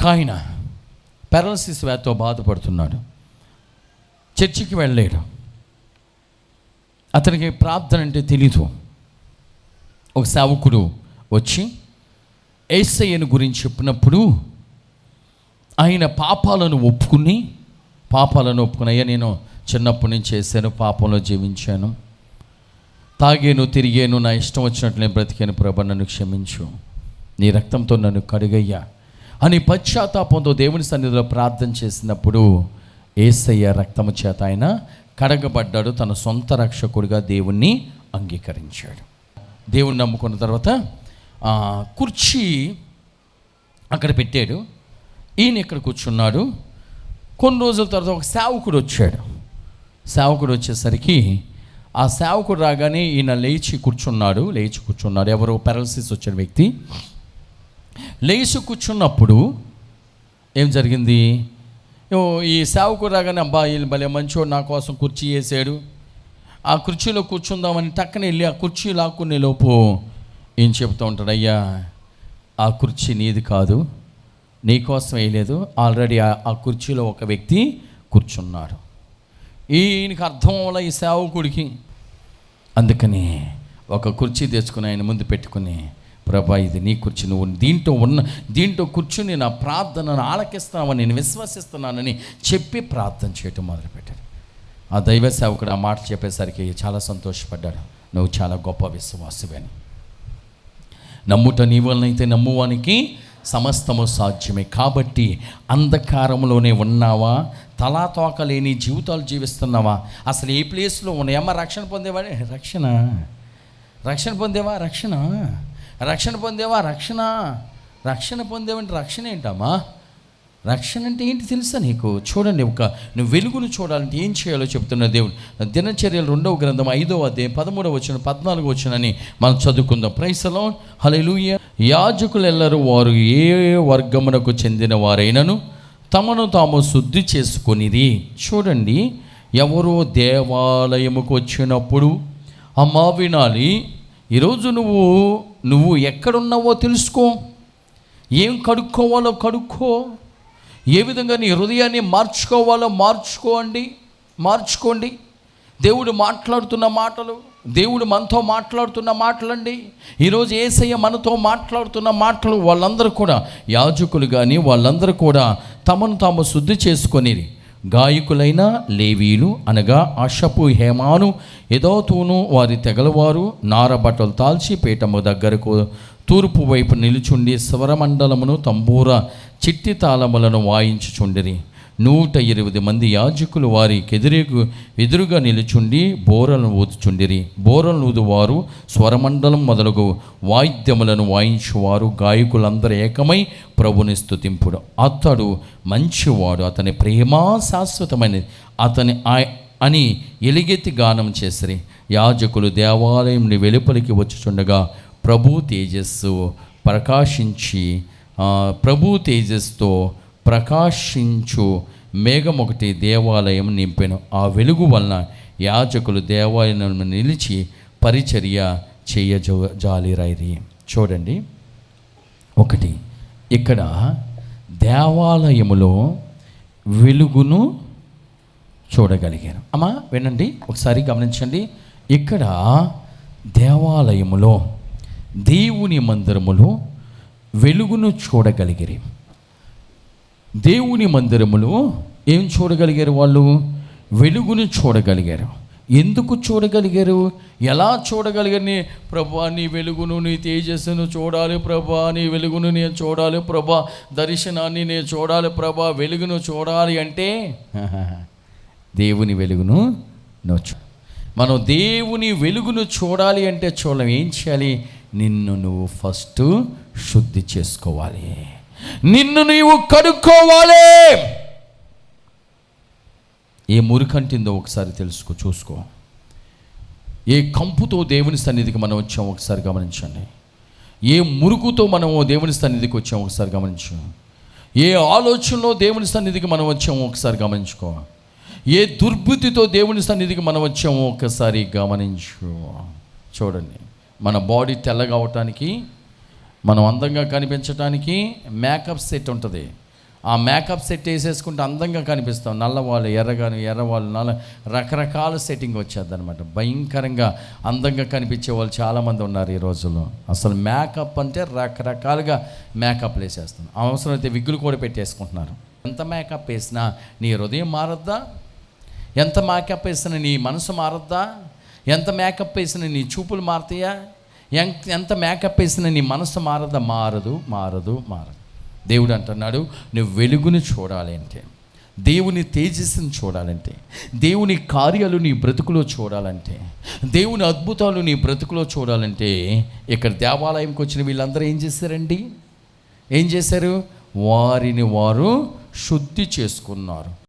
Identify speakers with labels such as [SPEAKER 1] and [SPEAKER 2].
[SPEAKER 1] ఒక ఆయన పారాలసిస్ వ్యాధితో బాధపడుతున్నాడు. చర్చికి వెళ్ళలేడు. అతనికి ప్రార్థన అంటే తెలీదు. ఒక సేవకుడు వచ్చి ఏసయ్యను గురించి చెప్పినప్పుడు ఆయన పాపాలను ఒప్పుకుని పాపాలను ఒప్పుకుని అయ్యా నేను చిన్నప్పటి నుంచి చేశాను పాపంలో జీవించాను. తాగాను తిరిగాను నా ఇష్టం వచ్చినట్లు నేను బ్రతికాను ప్రభా నన్ను క్షమించు. నీ రక్తంతో నన్ను కడుగయ్యా. అని పశ్చాత్తాపంతో దేవుని సన్నిధిలో ప్రార్థన చేసినప్పుడు ఏసయ్య రక్తము చేత ఆయన కడగబడ్డాడు. తన సొంత రక్షకుడిగా దేవుణ్ణి అంగీకరించాడు. దేవుణ్ణి నమ్ముకున్న తర్వాత కుర్చీ అక్కడ పెట్టాడు. ఈయన ఇక్కడ కూర్చున్నాడు. కొన్ని రోజుల తర్వాత ఒక సేవకుడు వచ్చాడు. సేవకుడు వచ్చేసరికి ఆ సేవకుడు రాగానే ఈయన లేచి కూర్చున్నాడు. లేచి కూర్చున్నాడు. ఎవరో పారాలసిస్ వచ్చిన వ్యక్తి. లేచి కూర్చున్నప్పుడు ఏం జరిగింది? ఓ, ఈ సేవకుడు రాగానే అబ్బా వీళ్ళు భలే మంచోడు నా కోసం కుర్చీ వేసాడు. ఆ కుర్చీలో కూర్చుందామని టక్కన వెళ్ళి ఆ కుర్చీ లాక్కునే లోపు ఏం చెప్తూ ఉంటాడు? అయ్యా ఆ కుర్చీ నీది కాదు. నీకోసం వేయలేదు. ఆల్రెడీ ఆ ఆ కుర్చీలో ఒక వ్యక్తి కూర్చున్నాడు. ఈయనకి అర్థం అవ్వాల ఈ సేవకుడికి అందుకని ఒక కుర్చీ తెచ్చుకుని ఆయన ముందు పెట్టుకుని ప్రభా ఇది నీ కూర్చుని నువ్వు దీంట్లో ఉన్న దీంట్లో కూర్చుని నా ప్రార్థనను ఆలకిస్తున్నావని నేను విశ్వసిస్తున్నానని చెప్పి ప్రార్థన చేయటం మొదలుపెట్టాడు. ఆ దైవ సేవకుడు ఆ మాట చెప్పేసరికి చాలా సంతోషపడ్డాడు. నువ్వు చాలా గొప్ప విశ్వాసవి నమ్ముట నీ వలనైతే నమ్మువానికి సమస్తము సాధ్యమే. కాబట్టి అంధకారంలోనే ఉన్నావా? తలాతోక లేని జీవితాలు జీవిస్తున్నావా? అసలు ఏ ప్లేస్లో ఉన్నాయమ్మా రక్షణ పొందేవాడే? రక్షణ. రక్షణ పొందేవా? రక్షణ. రక్షణ పొందేవా? రక్షణ. రక్షణ పొందేవంటే రక్షణ ఏంటమ్మా? రక్షణ అంటే ఏంటి తెలుసా నీకు? చూడండి ఒక నువ్వు వెలుగును చూడాలంటే ఏం చేయాలో చెప్తున్న దేవుడు. దినచర్యలు రెండవ గ్రంథం ఐదవ అధ్యాయం పదమూడవ వచ్చిన పద్నాలుగు వచ్చినని మనం చదువుకుందాం. ప్రైసలో హల్లెలూయా యాజకులెల్లరూ వారు ఏ వర్గమునకు చెందిన వారైనను తమను తాము శుద్ధి చేసుకునిది చూడండి ఎవరో దేవాలయముకు వచ్చినప్పుడు అమ్మా వినాలి ఈరోజు నువ్వు నువ్వు ఎక్కడున్నావో తెలుసుకో. ఏం కడుక్కోవాలో కడుక్కో. ఏ విధంగా నీ హృదయాన్ని మార్చుకోవాలో మార్చుకోండి మార్చుకోండి. దేవుడు మాట్లాడుతున్న మాటలు దేవుడు మనతో మాట్లాడుతున్న మాటలండి. ఈరోజు ఏసయ్య మనతో మాట్లాడుతున్న మాటలు వాళ్ళందరూ కూడా యాజకులు కానీ వాళ్ళందరూ కూడా తమను తాము శుద్ధి చేసుకొని గాయకులైన లేవీలు అనగా అషపు హేమాను ఎదోతూను వారి తెగలవారు నారబట్టలు తాల్చి పీఠము దగ్గరకు తూర్పు వైపు నిలుచుండి స్వరమండలమును తంబూర చిట్టి తాళములను వాయించుచుండిరి. నూట ఇరవై మంది యాజకులు వారికి ఎదురుగు ఎదురుగా నిలుచుండి బోరలను ఊదుచుండిరి. బోరలను ఊదువారు స్వరమండలం మొదలగు వాయిద్యములను వాయించువారు. గాయకులందరూ ఏకమై ప్రభుని స్థుతింపుడు అతడు మంచివాడు. అతని ప్రేమ శాశ్వతమైనది అతని అని ఎలిగెత్తి గానం చేసిరి. యాజకులు దేవాలయం వెలుపలికి వచ్చుచుండగా ప్రభు తేజస్సు ప్రకాశించి ప్రభు తేజస్తో ప్రకాశించు మేఘం ఒకటి దేవాలయం నింపెను. ఆ వెలుగు వలన యాజకులు దేవాలయం నిలిచి పరిచర్య చేయజో జాలిరైరి చూడండి. ఒకటి ఇక్కడ దేవాలయములో వెలుగును చూడగలిగాను. అమ్మా వినండి. ఒకసారి గమనించండి. ఇక్కడ దేవాలయములో దేవుని మందిరములో వెలుగును చూడగలిగిరి. దేవుని మందిరములో ఏం చూడగలిగారు వాళ్ళు? వెలుగును చూడగలిగారు. ఎందుకు చూడగలిగారు? ఎలా చూడగలిగారు? నీ ప్రభా నీ వెలుగును నీ తేజస్సును చూడాలి ప్రభా నీ వెలుగును నేను చూడాలి ప్రభా దర్శనాన్ని నేను చూడాలి ప్రభా వెలుగును చూడాలి అంటే దేవుని వెలుగును నోచు మనం దేవుని వెలుగును చూడాలి అంటే చూడలేం. ఏం చేయాలి? నిన్ను నువ్వు ఫస్ట్ శుద్ధి చేసుకోవాలి. నిన్ను నీవు కనుక్కోవాలి. ఏ మురికంటిందో ఒకసారి తెలుసుకో చూసుకో. ఏ కంపుతో దేవుని సన్నిధికి మనం వచ్చాం ఒకసారి గమనించండి. ఏ మురుకుతో మనము దేవుని సన్నిధికి వచ్చాం ఒకసారి గమనించు. ఏ ఆలోచనలో దేవుని సన్నిధికి మనం వచ్చాము ఒకసారి గమనించుకో. ఏ దుర్బుద్ధితో దేవుని సన్నిధికి మనం వచ్చాము ఒకసారి గమనించు. చూడండి మన బాడీ తెల్లగా అవటానికి మనం అందంగా కనిపించడానికి మేకప్ సెట్ ఉంటుంది. ఆ మేకప్ సెట్ వేసేసుకుంటే అందంగా కనిపిస్తాం. నల్లవాళ్ళు ఎర్రగాను ఎర్రవాళ్ళు నల్ల రకరకాల సెట్టింగ్ వచ్చేద్దనమాట భయంకరంగా అందంగా కనిపించే వాళ్ళు చాలామంది ఉన్నారు ఈ రోజుల్లో. అసలు మేకప్ అంటే రకరకాలుగా మేకప్లు వేసేస్తాం. అవసరమైతే విగ్గులు కూడా పెట్టేసుకుంటున్నారు. ఎంత మేకప్ వేసినా నీ హృదయం మారద్దా? ఎంత మేకప్ వేసినా నీ మనసు మారద్దా? ఎంత మేకప్ వేసినా నీ చూపులు మారుతాయా? ఎంత మేకప్ వేసినా నీ మనసు మారదా? మారదు మారదు మారదు. దేవుడు అంటున్నాడు నువ్వు వెలుగును చూడాలి అంటే దేవుని తేజస్సుని చూడాలంటే దేవుని కార్యాలు నీ బ్రతుకులో చూడాలంటే దేవుని అద్భుతాలు నీ బ్రతుకులో చూడాలంటే ఇక్కడ దేవాలయంకి వచ్చిన వీళ్ళందరూ ఏం చేశారండి? ఏం చేశారు? వారిని వారు శుద్ధి చేసుకున్నారు.